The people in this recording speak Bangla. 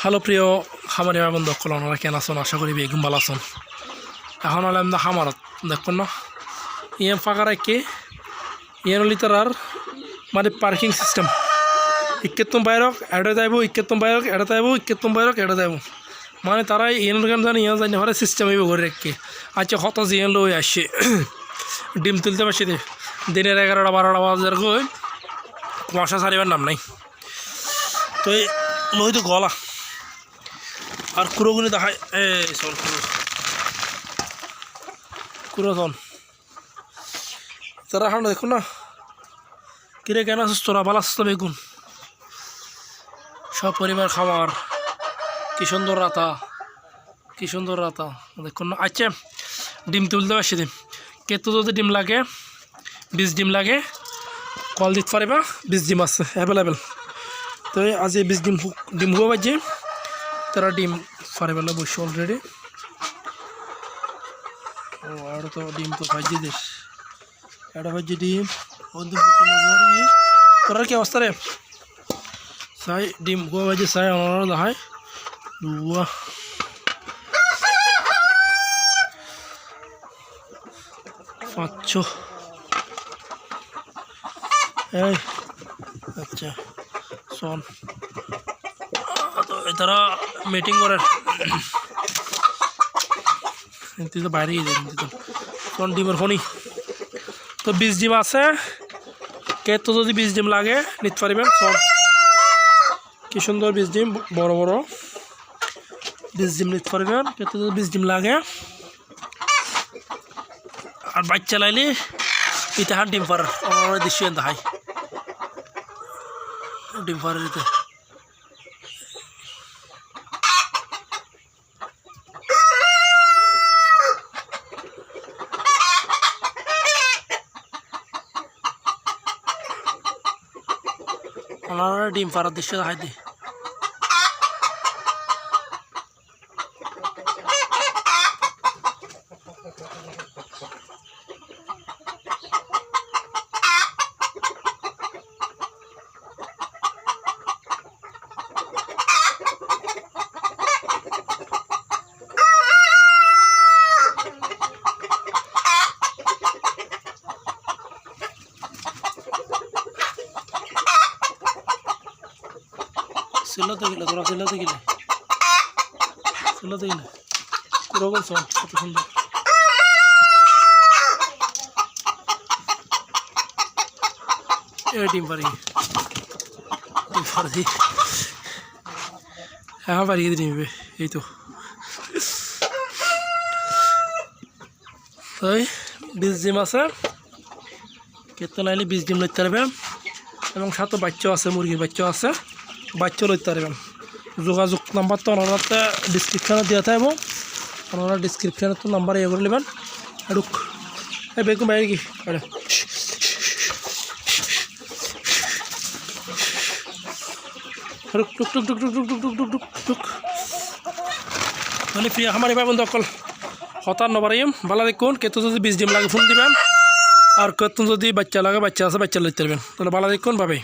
হ্যালো প্রিয় খামারি বন্ধু সকল ওনারা কেন আছেন? আশা করি বেগুন ভালো আছেন। এখন হলে আমরা খামারত, দেখুন না। ইয়ে ফাঁকা রাখি ইয়ে হলি আর মানে পার্কিং সিস্টেম ইকেতুম বাইরক এটা যাইব, ইকেতুম বাইরক এটা যাইব, ইকেতুম বাইরক এটা যাইব। মানে তারা ইয়েন গান জানি ইয়ে জানি, হরে সিস্টেম হইব ঘরে রেখে আচ্ছা কত জিয়ান লই আসছে ডিম তুলতে পারছি দিনের এগারোটা, বারোটা বাজার গই। কুয়াশা সারিবার নাম নাই। তো লই তো গলা। আর কুড়োগুলি দেখায় এই, চল কুড়ো। কুড়ো চল। তারা হাঁটা দেখুন না। কিরে, কেন আছিস তোরা? ভালো আসতো বেগুন? সব পরিবার খাবার কি সুন্দর রাতা। কি সুন্দর রাতা। দেখুন না আচ্ছা ডিম তুলতে পারছি ডিম কেতো যদি ডিম লাগে বিশ ডিম লাগে, কল দিতে পারিবা বিশ ডিম আছে অ্যাভেলেবেল তো আজি বিশ ডিম ডিম হুয়া বাজে। তারা ডিম পারিবেলা বসে অলরেডি ও আর তো ডিম তো ভাজি দিস এটা ভাজি ডিম। তোরার কি অবস্থা রে? চাই ডিম হুয়া বাজি চাই আমার দেখায় দুয়া পাঁচশো। এই আচ্ছা শোন। তো তারা মিটিং করে তুই তো বাইরে গিয়ে যাবি তো শোন ডিমের ফোনই। তো বিশ ডিম আছে। কে তো যদি বিশ ডিম লাগে, নিতে পারিবেন শোন কি সুন্দর বিশ ডিম, বড় বড়। বিশ ডিম নিতে পারবেন, কে তো যদি বিশ ডিম লাগে। আর বাচ্চা লাইলে ইতিহার ডিম পার আমার দৃশ্য দেখাই ডিম পারের ওনারা ডিম পাড়ার দৃশ্য দেখাই তোরা গেলে গেলে ডিম পারি হ্যাঁ পারি এই তো ডিম আছে। কেতন আইলে বীজ ডিম লইতে পারবে এবং সাথে বাচ্চাও আছে মুরগির বাচ্চাও আছে বাচ্চাও লইতে পারবেন। যোগাযোগ নাম্বার তো ওনারাতে ডিসক্রিপশানে দেওয়া থাকব। ওনারা ডিসক্রিপশানে তো নাম্বার ইয়ে করে নেবেন। এডুক এই বেগুন বাইরে কি আরে। টুক টুক টুক টুক টুক টুক টুক টুক টুক টুক। মানে প্রিয় আমার এবার বন্ধু অকল। হতার নবারাইম ভালো দেখুন কেতো যদি বিশ ডিম লাগে ফোন দিবেন। আর কেতন যদি বাচ্চা লাগে, বাচ্চা আছে, বাচ্চা লইতে পারবেন। তাহলে ভালো দেখুন ভাবে?